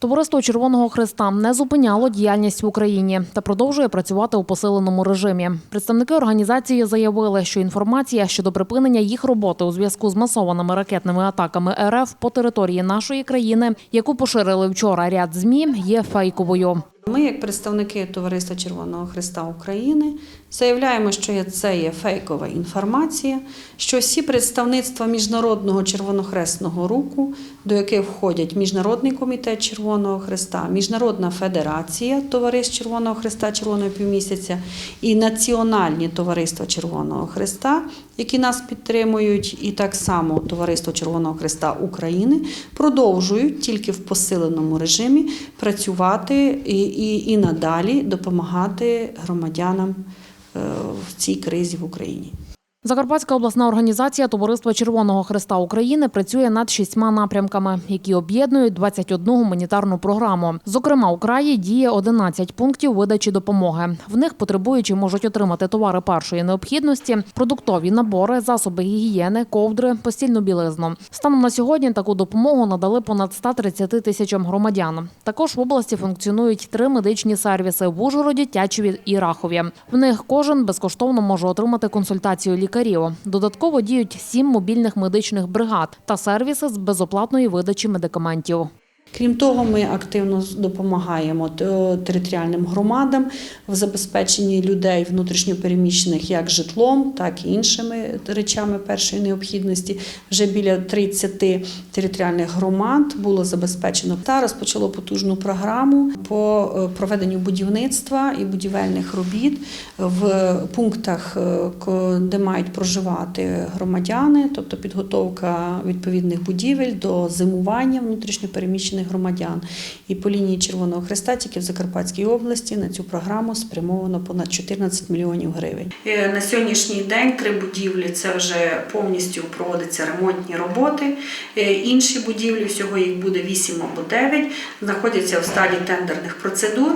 Товариство Червоного Христа не зупиняло діяльність в Україні та продовжує працювати у посиленому режимі. Представники організації заявили, що інформація щодо припинення їх роботи у зв'язку з масованими ракетними атаками РФ по території нашої країни, яку поширили вчора ряд змі, є фейковою. Ми, як представники Товариства Червоного Христа України, заявляємо, що це є фейкова інформація, що всі представництва Міжнародного Червонохресного руху, до яких входять Міжнародний комітет Червоного Христа, Міжнародна федерація Товариств Червоного Христа Червоного півмісяця і Національні товариства Червоного Христа, які нас підтримують, і так само Товариство Червоного Христа України продовжують тільки в посиленому режимі працювати і, і, і надалі допомагати громадянам е, в цій кризі в Україні. Закарпатська обласна організація Товариства Червоного Христа України працює над шістьма напрямками, які об'єднують 21 гуманітарну програму. Зокрема, у краї діє 11 пунктів видачі допомоги. В них потребуючі можуть отримати товари першої необхідності, продуктові набори, засоби гігієни, ковдри, постільну білизну. Станом на сьогодні таку допомогу надали понад 130 тисячам громадян. Також в області функціонують три медичні сервіси в Ужгороді, Тячеві і Рахові. В них кожен безкоштовно може отримати консультацію лікарів. Додатково діють сім мобільних медичних бригад та сервіси з безоплатної видачі медикаментів. Крім того, ми активно допомагаємо е, територіальним громадам в забезпеченні людей внутрішньопереміщених як житлом, так і іншими речами першої необхідності. Вже біля 30 територіальних громад було забезпечено та розпочало потужну програму по е, проведенню будівництва і будівельних робіт в пунктах, е, де мають проживати громадяни, тобто підготовка відповідних будівель до зимування внутрішньопереміщених громадян. І по лінії Червоного Хреста тільки в Закарпатській області на цю програму спрямовано понад 14 мільйонів гривень. Е, На сьогоднішній день три будівлі це вже повністю проводяться ремонтні роботи. Е, Інші будівлі, всього їх буде 8 або 9, знаходяться в стадії тендерних процедур.